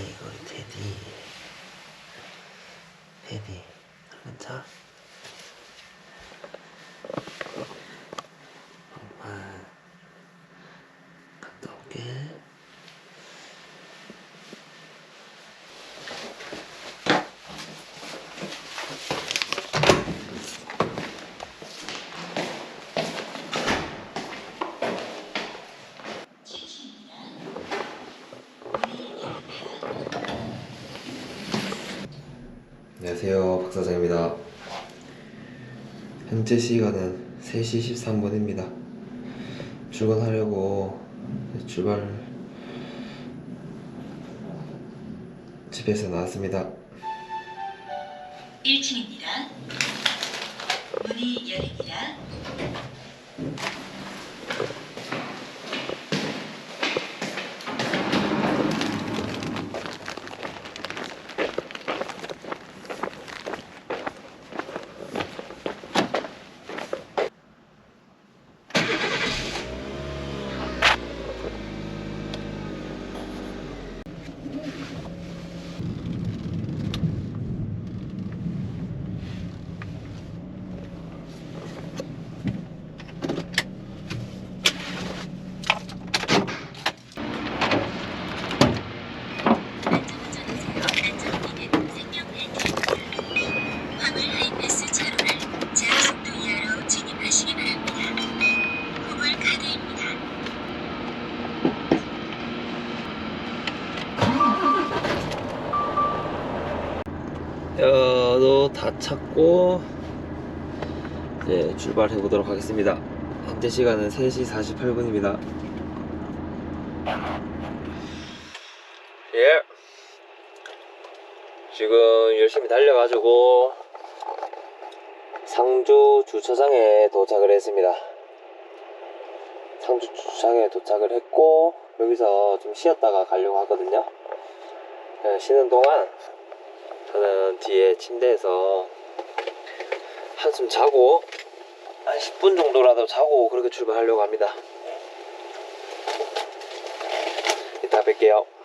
아이고 테디 테디 얼른 자 엄마 갔다 올게 안녕하세요 박사장입니다 현재 시간은 3시 13분입니다 출근하려고 출발 집에서 나왔습니다 1층입니다. 문이 열립니다. 안전운전하세요. 생명을 드립니다. 화물 하이패스 차로를 제한속도 이하로 진입하시기 바랍니다. 후불 카드입니다. 뼈도 다 찾고 이제 출발해 보도록 하겠습니다. 현재 시간은 3시 48분입니다. 예. 지금 열심히 달려가지고 상주 주차장에 도착을 했습니다. 상주 주차장에 도착을 했고 여기서 좀 쉬었다가 가려고 하거든요. 예, 쉬는 동안 저는 뒤에 침대에서 한숨 자고 한 10분 정도라도 자고 그렇게 출발하려고 합니다. 이따 뵐게요.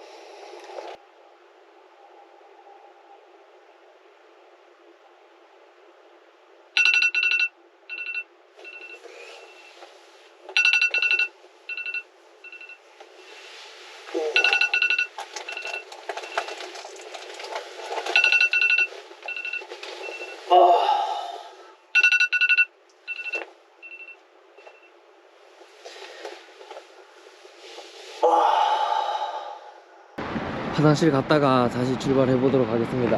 화장실 갔다가 다시 출발해 보도록 하겠습니다.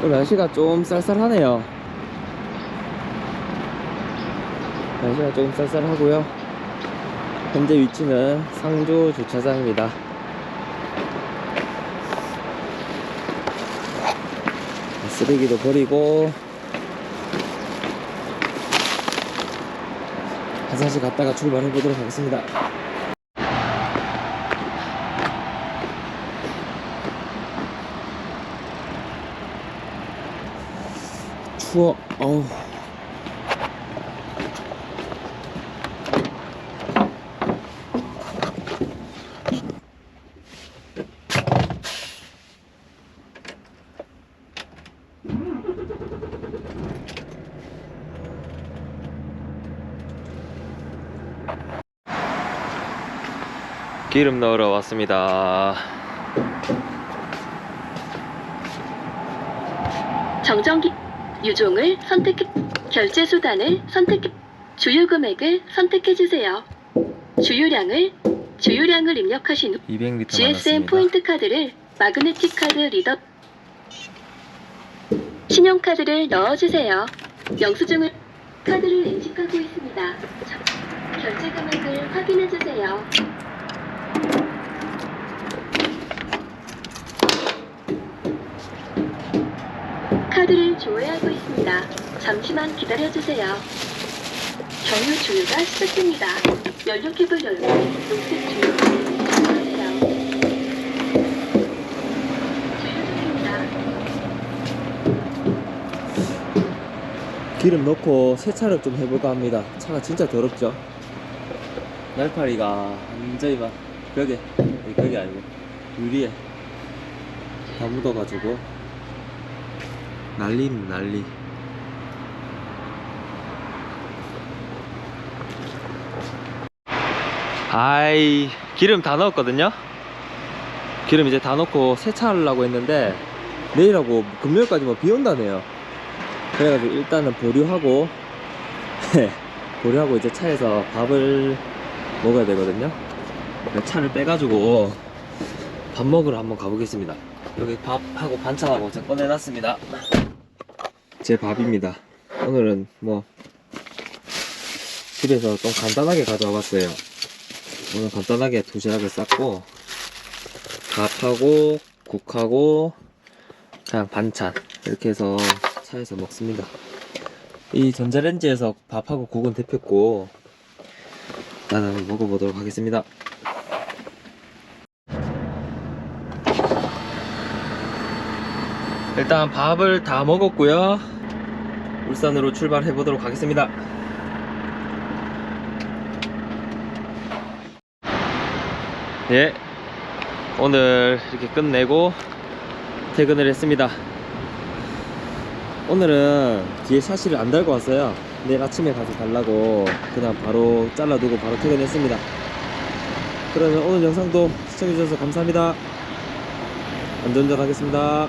또 날씨가 좀 쌀쌀하네요. 날씨가 조금 쌀쌀하고요. 현재 위치는 상주 주차장입니다. 쓰레기도 버리고 화장실 갔다가 출발해 보도록 하겠습니다. 추워. 어우. 기름 넣으러 왔습니다. 정전기 유종을 선택해 결제 수단을 선택해 주유 금액을 선택해 주세요. 주유량을 주유량을 입력하신 후 200리터 GSM 포인트 카드를 마그네틱 카드 리더 신용카드를 넣어주세요. 영수증을 카드를 인식하고 있습니다. 저- 결제 금액을 확인해 주세요. 카드를 조회하고 있습니다. 잠시만 기다려 주세요. 경유 주유가 시작됩니다. 연료 캡을 열고 녹색 주유하세요. 주유 중입니다. 기름 넣고 세차를 좀 해볼까 합니다. 차가 진짜 더럽죠? 날파리가 완전히 막 벽에, 아니, 벽이 아니고 유리에 다 묻어가지고 난리입니다 난리 아이 기름 다 넣었거든요. 기름 이제 다 넣고 세차하려고 했는데 내일하고 금요일까지 뭐 비 온다네요. 그래가지고 일단은 보류하고 보류하고 이제 차에서 밥을 먹어야 되거든요. 차를 빼가지고 밥 먹으러 한번 가보겠습니다. 여기 밥하고 반찬하고 제가 꺼내놨습니다. 제 밥입니다. 오늘은 뭐 집에서 좀 간단하게 가져와 봤어요 오늘 간단하게 도시락을 쌌고 밥하고 국하고 그냥 반찬 이렇게 해서 차에서 먹습니다. 이 전자레인지에서 밥하고 국은 데폈고 나는 먹어보도록 하겠습니다. 일단 밥을 다 먹었고요. 울산으로 출발해 보도록 하겠습니다 예. 오늘 이렇게 끝내고 퇴근을 했습니다. 오늘은 뒤에 샤시를 안 달고 왔어요. 내일 아침에 가서 달라고 그냥 바로 잘라두고 바로 퇴근했습니다. 그러면 오늘 영상도 시청해주셔서 감사합니다. 안전운전 하겠습니다